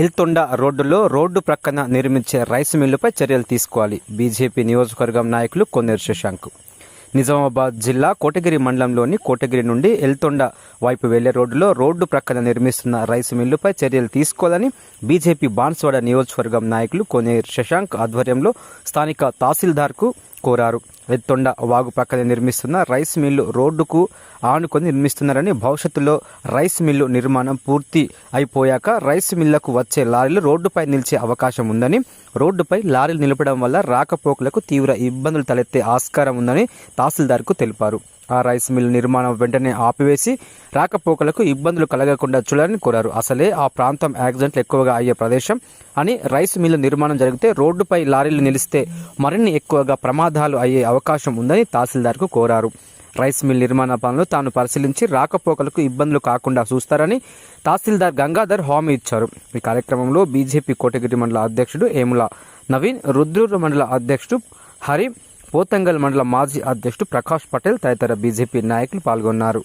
ఎల్తొండ రోడ్డులో రోడ్డు ప్రక్కన నిర్మించే రైస్ మిల్లుపై చర్యలు తీసుకోవాలి. బీజేపీ నియోజకవర్గం నాయకులు కొన్నేరు శశాంక్. నిజామాబాద్ జిల్లా కోటగిరి మండలంలోని కోటగిరి నుండి ఎల్తొండ వైపు వెళ్ళే రోడ్డులో రోడ్డు ప్రక్కన నిర్మిస్తున్న రైస్ మిల్లుపై చర్యలు తీసుకోవాలని బీజేపీ బాన్స్వాడ నియోజకవర్గం నాయకులు కొనేరు శశాంక్ ఆధ్వర్యంలో స్థానిక తహసీల్దార్కు కోరారు. ఎత్తొండ వాగు పక్కన నిర్మిస్తున్న రైస్ మిల్లు రోడ్డుకు ఆనుకొని నిర్మిస్తున్నారని భవిష్యత్తులో రైస్ మిల్లు నిర్మాణం పూర్తి అయిపోయాక రైస్ మిల్లకు వచ్చే లారీలు రోడ్డుపై నిలిచే అవకాశం ఉందని రోడ్డుపై లారీలు నిలపడం వల్ల రాకపోకలకు తీవ్ర ఇబ్బందులు తలెత్తే ఆస్కారం ఉందని తహసీల్దార్కు తెలిపారు. ఆ రైస్ మిల్ నిర్మాణం వెంటనే ఆపివేసి రాకపోకలకు ఇబ్బందులు కలగకుండా చూడాలని కోరారు. అసలే ఆ ప్రాంతం యాక్సిడెంట్లు ఎక్కువగా అయ్యే ప్రదేశం అని రైస్ మిల్లు నిర్మాణం జరిగితే రోడ్డుపై లారీలు నిలిస్తే మరిన్ని ఎక్కువగా ప్రమాదాలు అయ్యే అవకాశం ఉందని తహసీల్దార్కు కోరారు. రైస్ మిల్ నిర్మాణ పనులు తాను పరిశీలించి రాకపోకలకు ఇబ్బందులు కాకుండా చూస్తారని తహసీల్దార్ గంగాధర్ హామీ ఇచ్చారు. ఈ కార్యక్రమంలో బీజేపీ కోటగిరి మండల అధ్యక్షుడు ఏముల నవీన్ రుద్రూరు మండల అధ్యక్షుడు హరి పోతంగల్ మండల మాజీ అధ్యక్షుడు ప్రకాష్ పటేల్ తదితర బీజేపీ నాయకులు పాల్గొన్నారు.